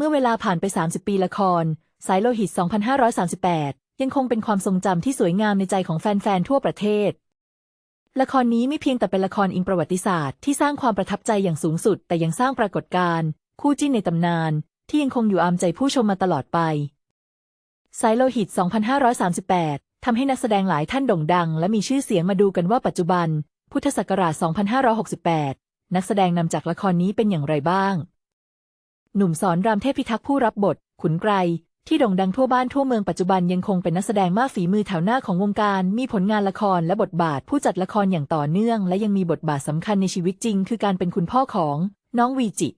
เมื่อเวลาผ่านไป 30 ปีละคร สายโลหิต 2538 ยังคงเป็นความทรงจำที่สวยงามในใจของแฟน ๆ ทั่วประเทศ ละครนี้ไม่เพียงแต่เป็นละครอิงประวัติศาสตร์ที่สร้างความประทับใจอย่างสูงสุด แต่ยังสร้างปรากฏการณ์คู่จิ้นในตำนาน ที่ยังคงอยู่อามใจผู้ชมมาตลอดไปสายโลหิต 2538 ทำให้นักแสดงหลายท่านโด่งดัง และมีชื่อเสียงมาดูกันว่าปัจจุบัน พุทธศักราช 2568 นักแสดงนำจากละครนี้เป็นอย่างไรบ้าง หนุ่มสอนรามเทพพิทักษ์ผู้รับบท ขุนไกรที่โด่งดังทั่วบ้านทั่วเมืองปัจจุบันยังคงเป็นนักแสดงมากฝีมือแถวหน้าของวงการ มีผลงานละครและบทบาทผู้จัดละครอย่างต่อเนื่อง และยังมีบทบาทสำคัญในชีวิตจริง คือการเป็นคุณพ่อของ น้องวีจิ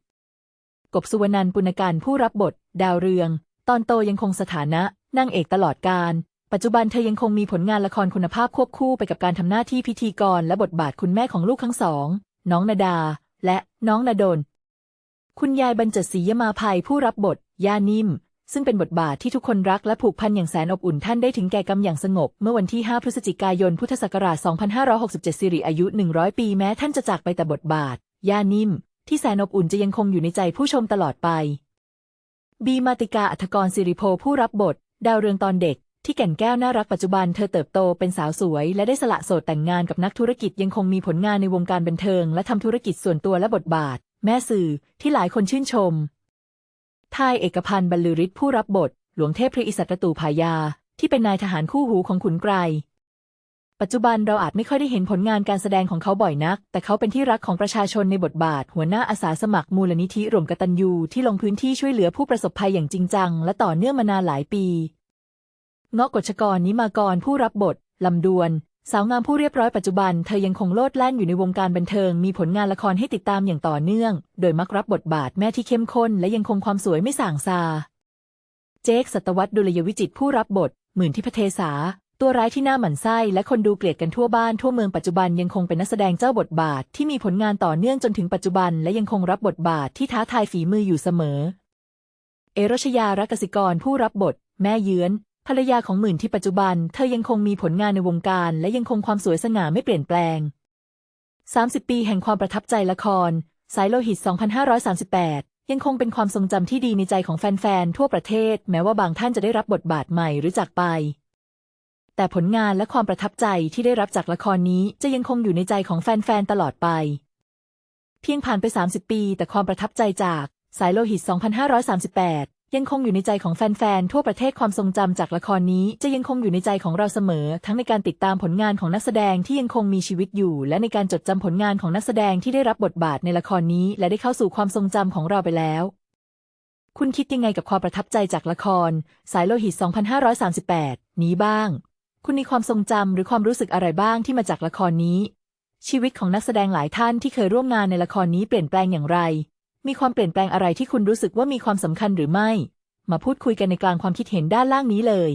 กบสุวรรณปุณการผู้รับบท ดาวเรือง ตอนโตยังคงสถานะนางเอกตลอดการ ปัจจุบันเธอยังคงมีผลงานละครคุณภาพควบคู่ไปกับการทำหน้าที่พิธีกรและบทบาทคุณแม่ของลูกทั้งสอง น้องนาดา และน้องนาดน คุณยายบรรเจิดศรียมาภัยผู้รับบท ย่านิ่ม ซึ่งเป็นบทบาทที่ทุกคนรักและผูกพันอย่างแสนอบอุ่นท่านได้ถึงแก่กรรมอย่างสงบ เมื่อวันที่ 5 พฤศจิกายน พุทธศักราช 2567 สิริอายุ 100 ปีแม้ท่านจะจากไปแต่บทบาท ย่านิ่ม ที่แสนอบอุ่นจะยังคงอยู่ในใจผู้ชมตลอดไป บีมาติกาอัธกรสิริโพผู้รับบท ดาวเรืองตอนเด็กที่แก่นแก้วน่ารักปัจจุบันเธอเติบโตเป็นสาวสวย และได้สละโสดแต่งงานกับนักธุรกิจยังคงมีผลงานในวงการบันเทิง และทำธุรกิจส่วนตัวและบทบาท แม่สื่อที่หลายคนชื่นชมทายเอกพันธ์บรรลือฤทธิ์ผู้รับบท หลวงเทพพระอิศตตูพายา ที่เป็นนายทหารคู่หูของขุนไกร ปัจจุบันเราอาจไม่ค่อยได้เห็นผลงานการแสดงของเขาบ่อยนัก แต่เขาเป็นที่รักของประชาชนในบทบาท หัวหน้าอาสาสมัครมูลนิธิร่วมกตัญญูที่ลงพื้นที่ช่วยเหลือผู้ประสบภัยอย่างจริงจัง และต่อเนื่องมานานหลายปีเงาะกฎชกรนิมากรผู้รับบท ลำดวน สาวงามผู้เรียบร้อยปัจจุบันเธอยังคงโลดแล่นอยู่ในวงการบันเทิง มีผลงานละครให้ติดตามอย่างต่อเนื่อง โดยมักรับบทบาทแม่ที่เข้มข้น และยังคงความสวยไม่ส่างซา เจคสัตวัตดุลยวิจิตผู้รับบท หมื่นทิพเทสา ตัวร้ายที่น่าหมั่นไส้ และคนดูเกลียดกันทั่วบ้านทั่วเมืองปัจจุบันยังคงเป็นนักแสดงเจ้าบทบาท ที่มีผลงานต่อเนื่องจนถึงปัจจุบัน และยังคงรับบทบาทที่ท้าทายฝีมืออยู่เสมอ เอรชยารักสิกรผู้รับบท แม่เยื้อน ภรรยาของหมื่นที่ปัจจุบัน เธอยังคงมีผลงานในวงการ และยังคงความสวยสง่าไม่เปลี่ยนแปลง 30 ปีแห่งความประทับใจละคร สายโลหิต 2538 ยังคงเป็นความทรงจำที่ดีในใจของแฟนๆ ทั่วประเทศ แม้ว่าบางท่านจะได้รับบทบาทใหม่หรือจากไป แต่ผลงานและความประทับใจที่ได้รับจากละครนี้จะยังคงอยู่ในใจของแฟนๆ ตลอดไป เพียงผ่านไป 30 ปี แต่ความประทับใจจากสายโลหิต 2538 ยังคงอยู่ในใจของแฟนๆ ทั่วประเทศความทรงจำจากละครนี้ จะยังคงอยู่ในใจของเราเสมอ ทั้งในการติดตามผลงานของนักแสดงที่ยังคงมีชีวิตอยู่ และในการจดจำผลงานของนักแสดงที่ได้รับบทบาทในละครนี้ และได้เข้าสู่ความทรงจำของเราไปแล้ว คุณคิดยังไงกับความประทับใจจากละคร สายโลหิต 2538 นี้บ้าง คุณมีความทรงจำหรือความรู้สึกอะไรบ้างที่มาจากละครนี้ ชีวิตของนักแสดงหลายท่านที่เคยร่วมงานในละครนี้เปลี่ยนแปลงอย่างไร มีความเปลี่ยนแปลงอะไรที่คุณรู้สึกว่ามีความสำคัญหรือไม่ มาพูดคุยกันในกลางความคิดเห็นด้านล่างนี้เลย